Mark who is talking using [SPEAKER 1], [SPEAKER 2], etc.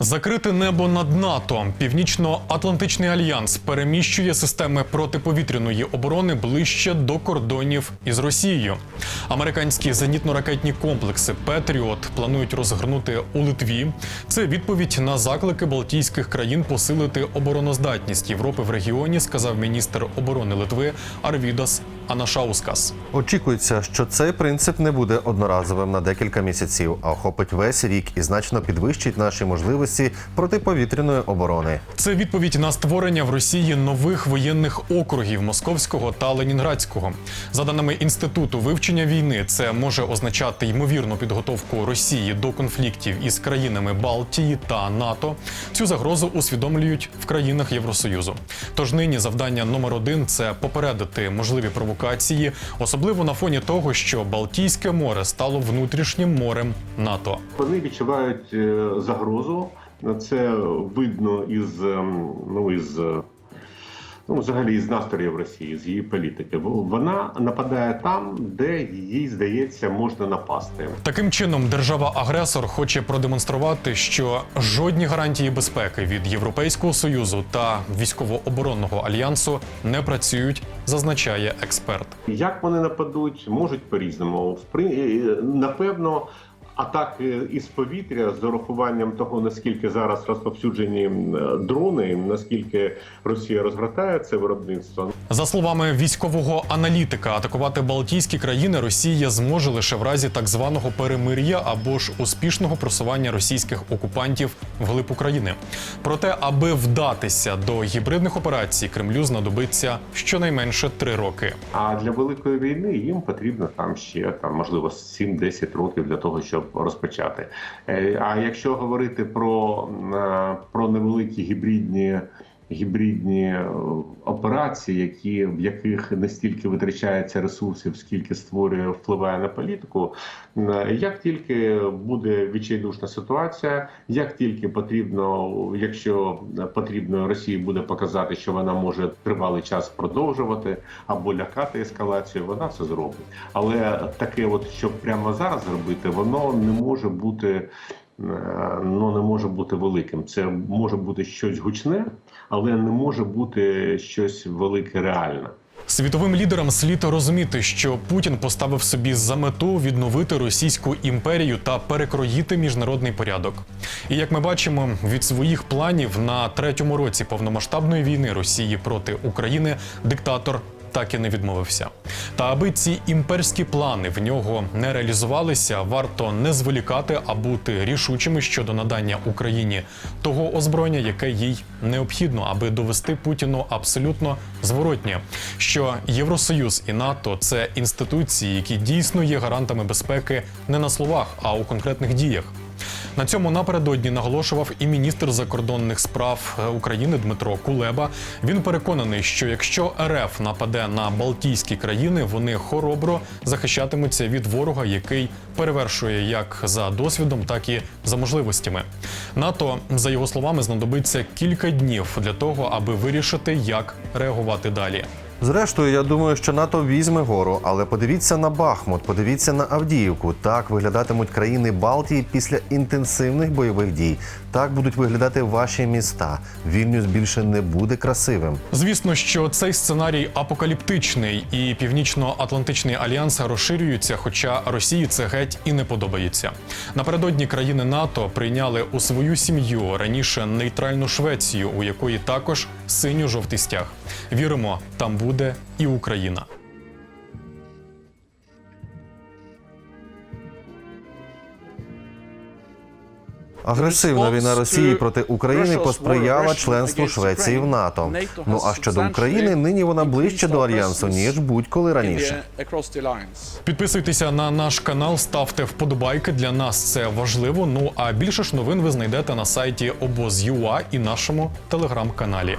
[SPEAKER 1] Закрите небо над НАТО. Північно-Атлантичний альянс переміщує системи протиповітряної оборони ближче до кордонів із Росією. Американські зенітно-ракетні комплекси Петріот планують розгорнути у Литві. Це відповідь на заклики Балтійських країн посилити обороноздатність Європи в регіоні, сказав міністр оборони Литви Арвідас Анашаускас.
[SPEAKER 2] Очікується, що цей принцип не буде одноразовим на декілька місяців, а охопить весь рік і значно підвищить наші можливості протиповітряної оборони.
[SPEAKER 1] Це відповідь на створення в Росії нових воєнних округів Московського та Ленінградського. За даними інституту вивчення війни, це може означати ймовірну підготовку Росії до конфліктів із країнами Балтії та НАТО. Цю загрозу усвідомлюють в країнах Євросоюзу. Тож нині завдання номер один це попередити можливі провокації, особливо на фоні того, що Балтійське море стало внутрішнім морем НАТО.
[SPEAKER 3] Вони відчувають е, загрозу. Це видно із ем, ну із е, ну взагалі із настроїв Росії, з її політики. Вона нападає там, де їй здається можна напасти.
[SPEAKER 1] Таким чином, держава-агресор хоче продемонструвати, що жодні гарантії безпеки від Європейського союзу та військово-оборонного альянсу не працюють, зазначає експерт.
[SPEAKER 3] Як вони нападуть, можуть по-різному. В е, напевно. Атаки із повітря з урахуванням того, наскільки зараз розповсюджені е, дрони, наскільки Росія розгортає це виробництво,
[SPEAKER 1] За словами військового аналітика, атакувати Балтійські країни Росія зможе лише в разі так званого перемир'я або ж успішного просування російських окупантів вглиб України. Проте, аби вдатися до гібридних операцій, Кремлю знадобиться щонайменше три роки.
[SPEAKER 3] А для великої війни їм потрібно там ще там можливо 7-10 років для того, щоб розпочати. Е, А якщо говорити про, е, про невеликі гібридні. Гібридні е, операції, які в яких не стільки витрачається ресурсів, скільки створює впливає на політику. е, Як тільки буде відчайдушна ситуація, як тільки потрібно, якщо потрібно Росії буде показати, що вона може тривалий час продовжувати або лякати ескалацію, вона це зробить. Але таке, от щоб прямо зараз зробити, воно не може бути. Е, Ну, не може бути великим. Це може бути щось гучне, але не може бути щось велике реальне.
[SPEAKER 1] Світовим лідерам слід розуміти, що Путін поставив собі за мету відновити російську імперію та перекроїти міжнародний порядок. І як ми бачимо, від своїх планів на третьому році повномасштабної війни Росії проти України диктатор. Так і не відмовився. Та аби ці імперські плани в нього не реалізувалися, варто не зволікати, а бути рішучими щодо надання Україні того озброєння, яке їй необхідно, аби довести Путіну абсолютно зворотнє, що Євросоюз і НАТО це інституції, які дійсно є гарантами безпеки не на словах, а у конкретних діях. На цьому напередодні наголошував і міністр закордонних справ е, України Дмитро Кулеба. Він переконаний, що якщо РФ нападе на Балтійські країни, вони хоробро захищатимуться від ворога, який перевершує як за досвідом, так і за можливостями. НАТО, за його словами, знадобиться кілька днів для того, аби вирішити, як реагувати далі.
[SPEAKER 2] Зрештою, я думаю, що НАТО візьме гору, але подивіться на Бахмут, подивіться на Авдіївку. Так виглядатимуть країни Балтії після інтенсивних бойових дій. Так будуть виглядати ваші міста. Вільнюс більше не буде красивим.
[SPEAKER 1] Звісно, що цей сценарій апокаліптичний, і північно-атлантичний альянс розширюється, хоча Росії це геть і не подобається. Напередодні країни НАТО прийняли у свою сім'ю раніше нейтральну Швецію, у якої також синьо-жовтий стяг. Віримо, там буде і Україна.
[SPEAKER 2] Агресивна війна Росії проти України посприяла членству Швеції в НАТО. Ну а щодо України, нині вона ближче до альянсу ніж будь-коли раніше.
[SPEAKER 1] Підписуйтеся на наш канал, ставте вподобайки. Для нас це важливо. Ну а більше ж новин ви знайдете на сайті обоз.ua і нашому телеграм-каналі.